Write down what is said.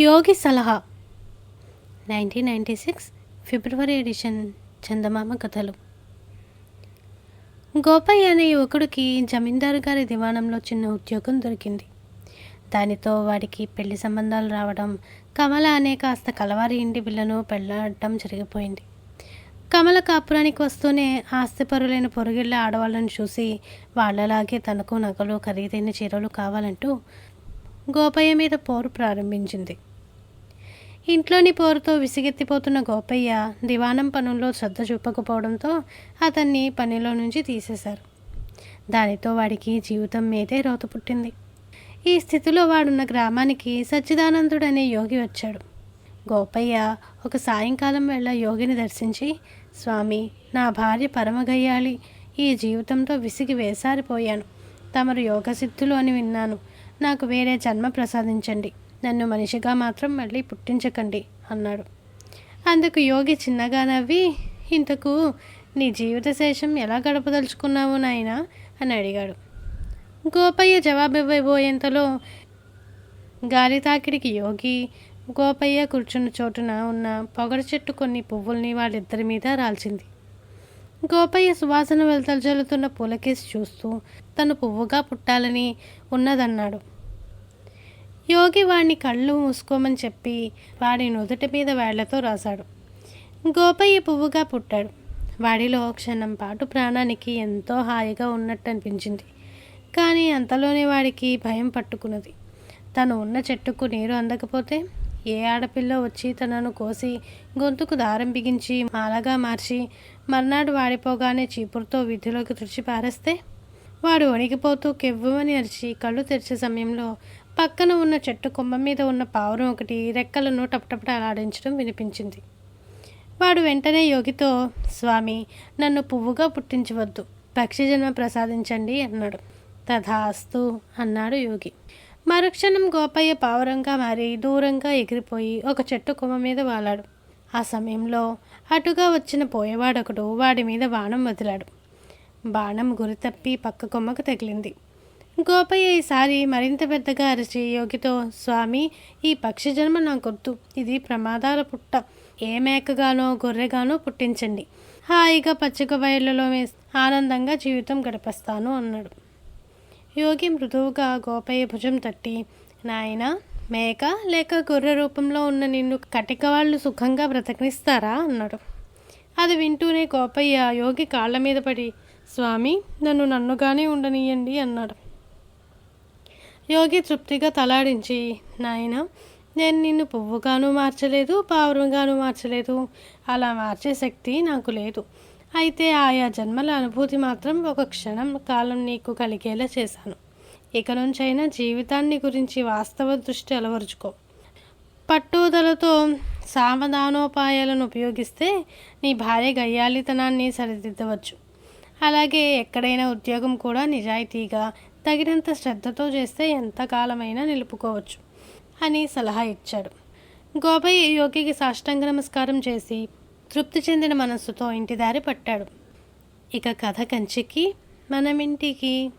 యోగి సలహా. Nineteen ninety six February edition Chandamama కథలు. గోపయ్య అనే యువకుడికి జమీందారు గారి దివాణంలో చిన్న ఉద్యోగం దొరికింది. దానితో వాడికి పెళ్ళి సంబంధాలు రావడం కమల అనే కాస్త కలవారి ఇంటి పిల్లను పెళ్ళాడటం జరిగిపోయింది. కమల కాపురానికి వస్తూనే ఆస్తిపరులైన పొరుగిళ్ళ ఆడవాళ్ళను చూసి వాళ్ళలాగే తనకు నగలు ఖరీదైన చీరలు కావాలంటూ గోపయ్య మీద పోరు ప్రారంభించింది. ఇంట్లోని పోరుతో విసిగెత్తిపోతున్న గోపయ్య దివాణం పనుల్లో శ్రద్ధ చూపకపోవడంతో అతన్ని పనిలో నుంచి తీసేశారు. దానితో వాడికి జీవితం మీదే రోత పుట్టింది. ఈ స్థితిలో వాడున్న గ్రామానికి సచ్చిదానందుడు అనే యోగి వచ్చాడు. గోపయ్య ఒక సాయంకాలం వేళ యోగిని దర్శించి స్వామి నా భార్య పరమగయ్యాలి ఈ జీవితంతో విసిగి వేసారిపోయాను. తమరు యోగసిద్ధులు అని విన్నాను. నాకు వేరే జన్మ ప్రసాదించండి. నన్ను మనిషిగా మాత్రం మళ్ళీ పుట్టించకండి అన్నాడు. అందుకు యోగి చిన్నగా నవ్వి ఇంతకు నీ జీవిత శేషం ఎలా గడపదలుచుకున్నావు నాయనా? అని అడిగాడు. గోపయ్య జవాబు ఇవ్వబోయేంతలో గాలి తాకిడికి యోగి గోపయ్య కూర్చున్న చోటున ఉన్న పొగడ చెట్టు కొన్ని పువ్వుల్ని వాళ్ళిద్దరి మీద రాల్చింది. గోపయ్య సువాసన వెళ్తల్చలుతున్న పూలకేసి చూస్తూ తను పువ్వుగా పుట్టాలని ఉన్నదన్నాడు. యోగి వాడిని కళ్ళు మూసుకోమని చెప్పి వాడి నుదుటి మీద వేళ్ళతో రాశాడు. గోపయ్య పువ్వుగా పుట్టాడు. వాడిలో క్షణం పాటు ప్రాణానికి ఎంతో హాయిగా ఉన్నట్టు అనిపించింది కానీ అంతలోనే వాడికి భయం పట్టుకున్నది. తను ఉన్న చెట్టుకు నీరు అందకపోతే ఏ ఆడపిల్ల వచ్చి తనను కోసి గొంతుకు దారం బిగించి మాలగా మార్చి మర్నాడు వాడిపోగానే చీపురుతో వీధిలోకి తుడిచి పారేస్తే వాడు వణికిపోతూ కెవ్వమని అరిచి కళ్ళు తెరిచే సమయంలో పక్కన ఉన్న చెట్టు కొమ్మ మీద ఉన్న పావురం ఒకటి రెక్కలను టపటపటలాడించడం వినిపించింది. వాడు వెంటనే యోగితో స్వామి నన్ను పువ్వుగా పుట్టించవద్దు. పక్షి జన్మ ప్రసాదించండి అన్నాడు. తథాస్తు అన్నాడు యోగి. మరుక్షణం గోపయ్య పావురంగా మారి దూరంగా ఎగిరిపోయి ఒక చెట్టు కొమ్మ మీద వాలాడు. ఆ సమయంలో అటుగా వచ్చిన పోయేవాడొకడు వాడి మీద బాణం వదిలాడు. బాణం గురి తప్పి పక్క కొమ్మకు తగిలింది. గోపయ్య ఈసారి మరింత పెద్దగా అరిచి యోగితో స్వామి ఈ పక్షి జన్మ నాకొద్దు. ఇది ప్రమాదాల పుట్ట. ఏ మేకగానో గొర్రెగానో పుట్టించండి. హాయిగా పచ్చిక బయళ్ళలో ఆనందంగా జీవితం గడిపేస్తాను అన్నాడు. యోగి మృదువుగా గోపయ్య భుజం తట్టి నాయన మేక లేక గొర్రె రూపంలో ఉన్న నిన్ను కటిక వాళ్ళు సుఖంగా బ్రతకనిస్తారా? అన్నాడు. అది వింటూనే గోపయ్య యోగి కాళ్ళ మీద పడి స్వామి నన్ను నన్నుగానే ఉండనీయండి అన్నాడు. యోగి తృప్తిగా తలాడించి నాయన నేను నిన్ను పువ్వుగాను మార్చలేదు పావురంగాను మార్చలేదు. అలా మార్చే శక్తి నాకు లేదు. అయితే ఆయా జన్మల అనుభూతి మాత్రం ఒక క్షణం కాలం నీకు కలిగేలా చేశాను. ఇక నుంచైనా జీవితాన్ని గురించి వాస్తవ దృష్టి అలవరుచుకో. పట్టుదలతో సావధానోపాయాలను ఉపయోగిస్తే నీ భార్య గయ్యాలితనాన్ని సరిదిద్దవచ్చు. అలాగే ఎక్కడైనా ఉద్యోగం కూడా నిజాయితీగా తగినంత శ్రద్ధతో చేస్తే ఎంతకాలమైనా నిలుపుకోవచ్చు అని సలహా ఇచ్చాడు. గోపయ్య యోగికి సాష్టాంగ నమస్కారం చేసి తృప్తి చెందిన మనస్సుతో ఇంటి దారి పట్టాడు. ఇక కథ కంచికి మనమింటికి.